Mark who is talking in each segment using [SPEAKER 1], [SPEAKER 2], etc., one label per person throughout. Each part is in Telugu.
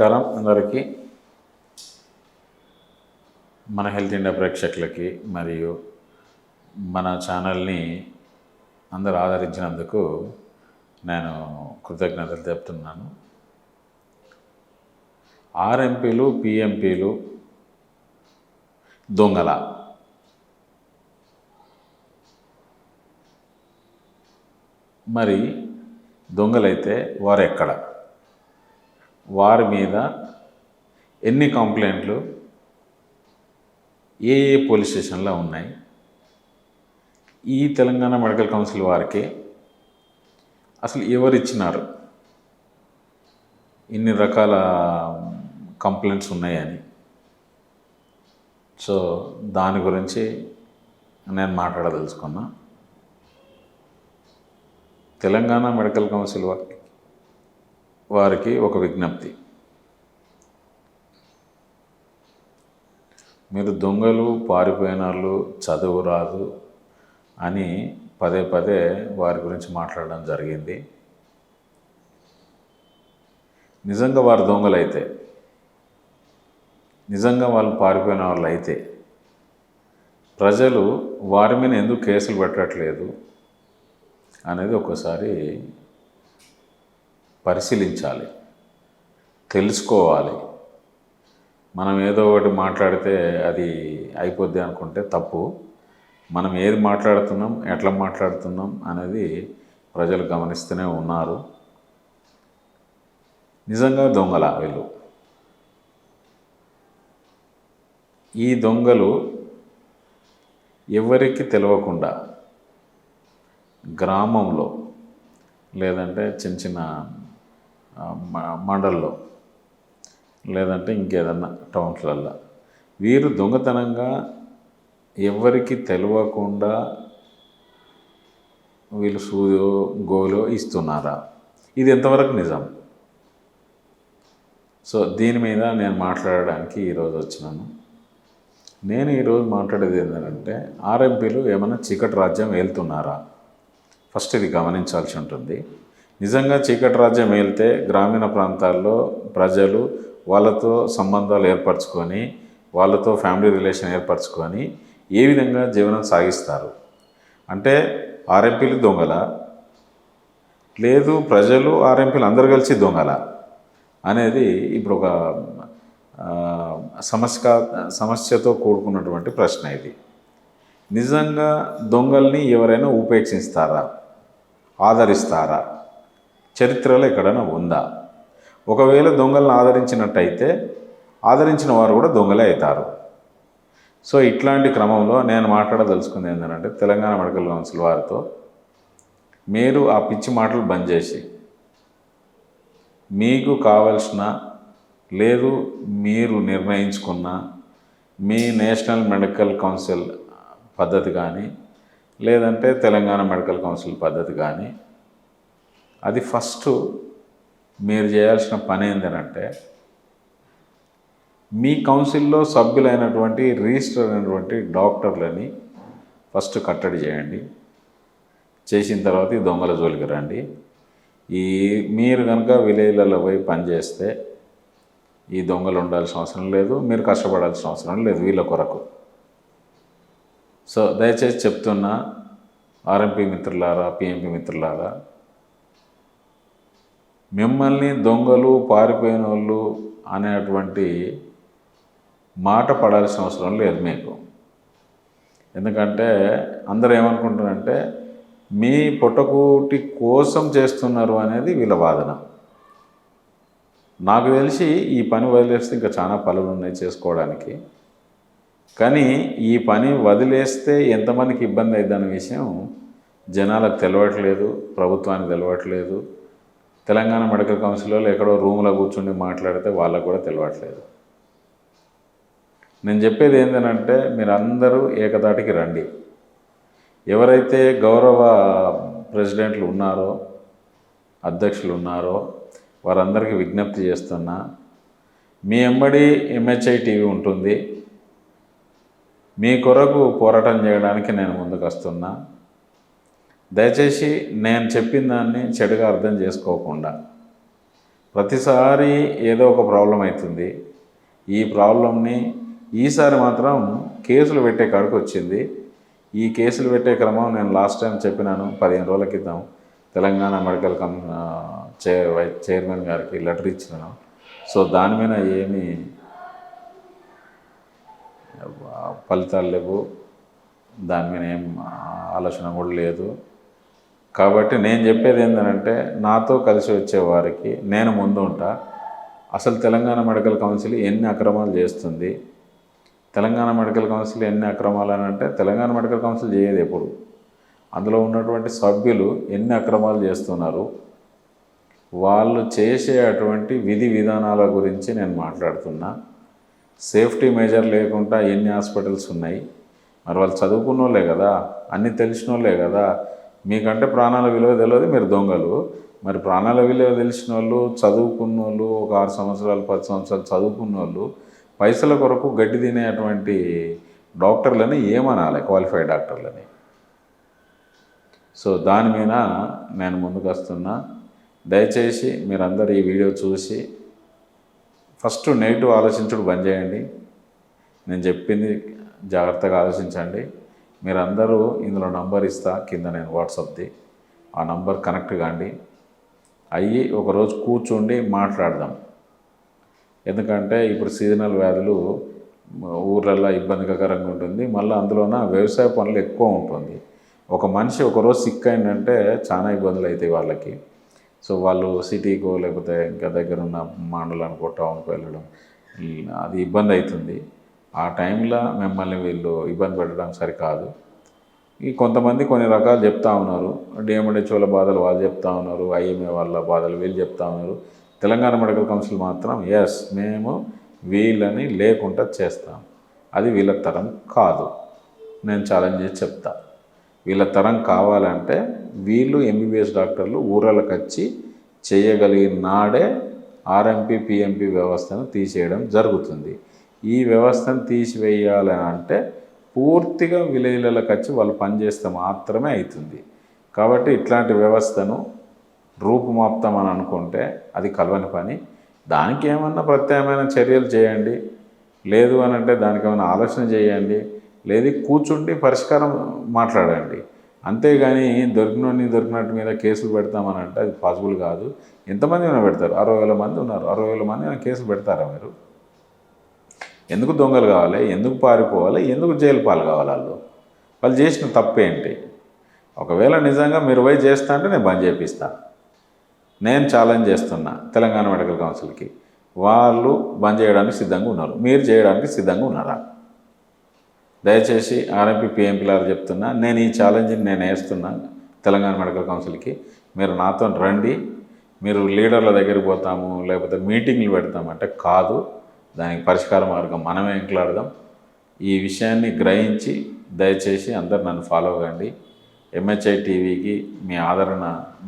[SPEAKER 1] నమస్కారం అందరికీ. మన హెల్త్ ఇండియా ప్రేక్షకులకి మరియు మన ఛానల్ని అందరు ఆదరించినందుకు నేను కృతజ్ఞతలు చెప్తున్నాను ఆర్ఎంపీలు పిఎంపీలు దొంగల. మరి దొంగలైతే వారు ఎక్కడ వారి మీద ఎన్ని కంప్లైంట్లు? ఏ ఏ పోలీస్ స్టేషన్లో ఉన్నాయి? ఈ తెలంగాణ మెడికల్ కౌన్సిల్ వారికి అసలు ఎవరు ఇచ్చినారు? ఇన్ని రకాల కంప్లైంట్స్ ఉన్నాయని. సో దాని గురించి నేను మాట్లాడదలుచుకున్నా. తెలంగాణ మెడికల్ కౌన్సిల్ వారికి వారికి ఒక విజ్ఞప్తి. మీరు దొంగలు పారిపోయిన వాళ్ళు చదువు రాదు అని పదే పదే వారి గురించి మాట్లాడడం జరిగింది. నిజంగా వారు దొంగలైతే నిజంగా వాళ్ళు పారిపోయిన వాళ్ళు అయితే ప్రజలు వారి మీద ఎందుకు కేసులు పెట్టట్లేదు అనేది ఒకసారి పరిశీలించాలి. తెలుసుకోవాలి. మనం ఏదో ఒకటి మాట్లాడితే అది అయిపోద్ది అనుకుంటే తప్పు. మనం ఏది మాట్లాడుతున్నాం ఎట్లా మాట్లాడుతున్నాం అనేది ప్రజలు గమనిస్తూనే ఉన్నారు. నిజంగా దొంగల వీళ్ళు? ఈ దొంగలు ఎవరికి తెలియకుండా గ్రామంలో లేదంటే చిన్న చిన్న మండల్లో లేదంటే ఇంకేదన్నా టౌన్స్లల్లో. వీరు దొంగతనంగా ఎవరికి తెలియకుండా వీళ్ళు సూదో గోలో ఇస్తున్నారా? ఇది ఎంతవరకు నిజం? సో దీని మీద నేను మాట్లాడడానికి ఈరోజు వచ్చినాను. నేను ఈరోజు మాట్లాడేది ఏంటంటే ఆర్ఎంపీలు ఏమైనా చీకటి రాజ్యం వెళ్తున్నారా ఫస్ట్ ఇది గమనించాల్సి ఉంటుంది. నిజంగా చీకటి రాజ్యం వెళ్తే గ్రామీణ ప్రాంతాల్లో ప్రజలు వాళ్ళతో సంబంధాలు ఏర్పరచుకొని వాళ్ళతో ఫ్యామిలీ రిలేషన్ ఏర్పరచుకొని ఏ విధంగా జీవనం సాగిస్తారు? అంటే ఆర్ఎంపీలు దొంగల? లేదు ప్రజలు ఆర్ఎంపీలు అందరు కలిసి దొంగల? అనేది ఇప్పుడు ఒక సమస్య సమస్యతో కూడుకున్నటువంటి ప్రశ్న ఇది. నిజంగా దొంగల్ని ఎవరైనా ఉపేక్షిస్తారా? ఆదరిస్తారా? చరిత్రలో ఎక్కడైనా ఉందా? ఒకవేళ దొంగలను ఆదరించినట్టయితే ఆదరించిన వారు కూడా దొంగలే అవుతారు. సో ఇట్లాంటి క్రమంలో నేను మాట్లాడదలుచుకుంది ఏంటంటే తెలంగాణ మెడికల్ కౌన్సిల్ వారితో మీరు ఆ పిచ్చి మాటలు బంద్ చేసి మీకు కావలసిన లేదు మీరు నిర్ణయించుకున్న మీ నేషనల్ మెడికల్ కౌన్సిల్ పద్ధతి కానీ లేదంటే తెలంగాణ మెడికల్ కౌన్సిల్ పద్ధతి కానీ అది ఫస్ట్ మీరు చేయాల్సిన పని ఏంటంటే మీ కౌన్సిల్లో సభ్యులైనటువంటి రిజిస్టర్ అయినటువంటి డాక్టర్లని ఫస్ట్ కట్టడి చేయండి. చేసిన తర్వాత ఈ దొంగల జోలికి రండి. ఈ మీరు కనుక విలేజ్లలో పోయి పనిచేస్తే ఈ దొంగలు ఉండాల్సిన అవసరం లేదు మీరు కష్టపడాల్సిన అవసరం లేదు వీళ్ళ కొరకు. సో దయచేసి చెప్తున్నా ఆర్ఎంపీ మిత్రులారా పిఎంపీ మిత్రులారా మిమ్మల్ని దొంగలు పారిపోయిన వాళ్ళు అనేటువంటి మాట పడాల్సిన అవసరం లేదు మీకు. ఎందుకంటే అందరూ ఏమనుకుంటున్నారంటే మీ పుట్టకూటి కోసం చేస్తున్నారు అనేది వీళ్ళ వాదన. నాకు తెలిసి ఈ పని వదిలేస్తే ఇంకా చాలా పనులు ఉన్నాయి చేసుకోవడానికి. కానీ ఈ పని వదిలేస్తే ఎంతమందికి ఇబ్బంది అయిందన్న విషయం జనాలకు తెలవట్లేదు ప్రభుత్వానికి తెలవట్లేదు తెలంగాణ మెడికల్ కౌన్సిల్ వాళ్ళు ఎక్కడో రూమ్లో కూర్చుండి మాట్లాడితే వాళ్ళకు కూడా తెలియట్లేదు నేను చెప్పేది ఏంటంటే మీరు అందరూ ఏకతాటికి రండి. ఎవరైతే గౌరవ ప్రెసిడెంట్లు ఉన్నారో అధ్యక్షులు ఉన్నారో వారందరికీ విజ్ఞప్తి చేస్తున్నా మీ ఎంబడి ఎంహెచ్ఐ టీవీ ఉంటుంది. మీ కొరకు పోరాటం చేయడానికి నేను ముందుకు వస్తున్నా దయచేసి నేను చెప్పిన దాన్ని చెడుగా అర్థం చేసుకోకుండా ప్రతిసారి ఏదో ఒక ప్రాబ్లం అవుతుంది. ఈ ప్రాబ్లంని ఈసారి మాత్రం కేసులు పెట్టే కాడికి వచ్చింది. ఈ కేసులు పెట్టే క్రమం నేను లాస్ట్ టైం చెప్పినాను. పదిహేను రోజుల క్రితం తెలంగాణ మెడికల్ కమ్ ఆ, వై- చైర్మన్ గారికి లెటర్ ఇచ్చినాను. సో దాని మీద ఏమీ ఫలితాలు లేవు. దాని మీద ఏం ఆలోచన కూడా లేదు. కాబట్టి నేను చెప్పేది ఏంటంటే నాతో కలిసి వచ్చేవారికి నేను ముందు ఉంటా. అసలు తెలంగాణ మెడికల్ కౌన్సిల్ ఎన్ని అక్రమాలు చేస్తుంది? తెలంగాణ మెడికల్ కౌన్సిల్ ఎన్ని అక్రమాలు అని అంటే తెలంగాణ మెడికల్ కౌన్సిల్ చేయదు ఎప్పుడు. అందులో ఉన్నటువంటి సభ్యులు ఎన్ని అక్రమాలు చేస్తున్నారు? వాళ్ళు చేసే అటువంటి విధి విధానాల గురించి నేను మాట్లాడుతున్నా. సేఫ్టీ మెజర్ లేకుండా ఎన్ని హాస్పిటల్స్ ఉన్నాయి? మరి వాళ్ళు చదువుకున్న వాళ్ళే కదా అన్నీ తెలిసిన వాళ్ళే కదా మీకంటే ప్రాణాల విలువ తెలియదు మీరు దొంగలు. మరి ప్రాణాల విలువ తెలిసిన వాళ్ళు చదువుకున్న వాళ్ళు ఒక ఆరు సంవత్సరాలు పది సంవత్సరాలు చదువుకున్న వాళ్ళు పైసల కొరకు గడ్డి తినేటువంటి డాక్టర్లని ఏమనాలి క్వాలిఫైడ్ డాక్టర్లని. సో దాని మీద నేను ముందుకు వస్తున్నా. దయచేసి మీరందరూ ఈ వీడియో చూసి ఫస్ట్ నెగిటివ్ ఆలోచించడం బంద్ చేయండి. నేను చెప్పింది జాగ్రత్తగా ఆలోచించండి. మీరందరూ ఇందులో నంబర్ ఇస్తా కింద నేను వాట్సాప్ది ఆ నంబర్ కనెక్ట్ కాండి. అయ్యి ఒకరోజు కూర్చుండి మాట్లాడదాం. ఎందుకంటే ఇప్పుడు సీజనల్ వ్యాధులు ఊర్లల్లో ఇబ్బందికరంగా ఉంటుంది. మళ్ళీ అందులోన వ్యవసాయ పనులు ఎక్కువ ఉంటుంది. ఒక మనిషి ఒకరోజు సిక్ అయిందంటే చాలా ఇబ్బందులు అవుతాయి వాళ్ళకి. సో వాళ్ళు సిటీకో లేకపోతే ఇంకా దగ్గర ఉన్న మండలానికో టౌన్కో వెళ్ళడం అది ఇబ్బంది అవుతుంది. ఆ టైంలో మిమ్మల్ని వీళ్ళు ఇబ్బంది పెట్టడం సరికాదు. ఈ కొంతమంది కొన్ని రకాలు చెప్తా ఉన్నారు. డిఎండిహెచ్ఓల బాధలు వాళ్ళు చెప్తా ఉన్నారు. ఐఎంఏ వాళ్ళ బాధలు వీళ్ళు చెప్తా ఉన్నారు. తెలంగాణ మెడికల్ కౌన్సిల్ మాత్రం ఎస్ మేము వీళ్ళని లేకుండా చేస్తాం. అది వీళ్ళ తరం కాదు. నేను ఛాలెంజ్ చేసి చెప్తా. వీళ్ళ తరం కావాలంటే వీళ్ళు ఎంబీబీఎస్ డాక్టర్లు ఊరలకు వచ్చి చేయగలిగిన నాడే ఆర్ఎంపీ పిఎంపీ వ్యవస్థను తీసేయడం జరుగుతుంది. ఈ వ్యవస్థను తీసివేయాలని అంటే పూర్తిగా విలేజ్లకు వచ్చి వాళ్ళు పనిచేస్తే మాత్రమే అవుతుంది. కాబట్టి ఇట్లాంటి వ్యవస్థను రూపుమాపుతామని అనుకుంటే అది కలవని పని. దానికి ఏమన్నా ప్రత్యామ్నాయ చర్యలు చేయండి. లేదు అని అంటే దానికి ఏమైనా ఆలోచన చేయండి. లేదు కూర్చుండి పరిష్కారం మాట్లాడండి. అంతేగాని దొరికినోని దొరికినట్టు మీద కేసులు పెడతామని అంటే అది పాసిబుల్ కాదు. ఎంతమంది పెడతారు? అరవై వేల మంది ఉన్నారు. అరవై వేల మంది కేసులు పెడతారా మీరు? ఎందుకు దొంగలు కావాలి? ఎందుకు పారిపోవాలి? ఎందుకు జైలు పాలు కావాలి వాళ్ళు? వాళ్ళు చేసిన తప్పేంటి? ఒకవేళ నిజంగా మీరు పోయి చేస్తా అంటే నేను బంద్ చేపిస్తా. నేను ఛాలెంజ్ చేస్తున్నా తెలంగాణ మెడికల్ కౌన్సిల్కి. వాళ్ళు బంద్ చేయడానికి సిద్ధంగా ఉన్నారు. మీరు చేయడానికి సిద్ధంగా ఉన్నారా? దయచేసి ఆర్ఎంపీ పిఎంపీలారు చెప్తున్నా నేను ఈ ఛాలెంజ్ని నేను వేస్తున్నా తెలంగాణ మెడికల్ కౌన్సిల్కి. మీరు నాతో రండి. మీరు లీడర్ల దగ్గరికి పోతాము లేకపోతే మీటింగ్లు పెడతామంటే కాదు. దానికి పరిష్కార మార్గం మనమే ఎంకలాడదాం ఈ విషయాన్ని గ్రహించి దయచేసి అందరు నన్ను ఫాలో కండి. ఎంహెచ్ఐ టీవీకి మీ ఆదరణ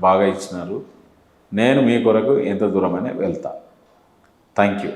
[SPEAKER 1] బాగా ఇచ్చినారు. నేను మీ కొరకు ఎంత దూరమనే వెళ్తా. Thank you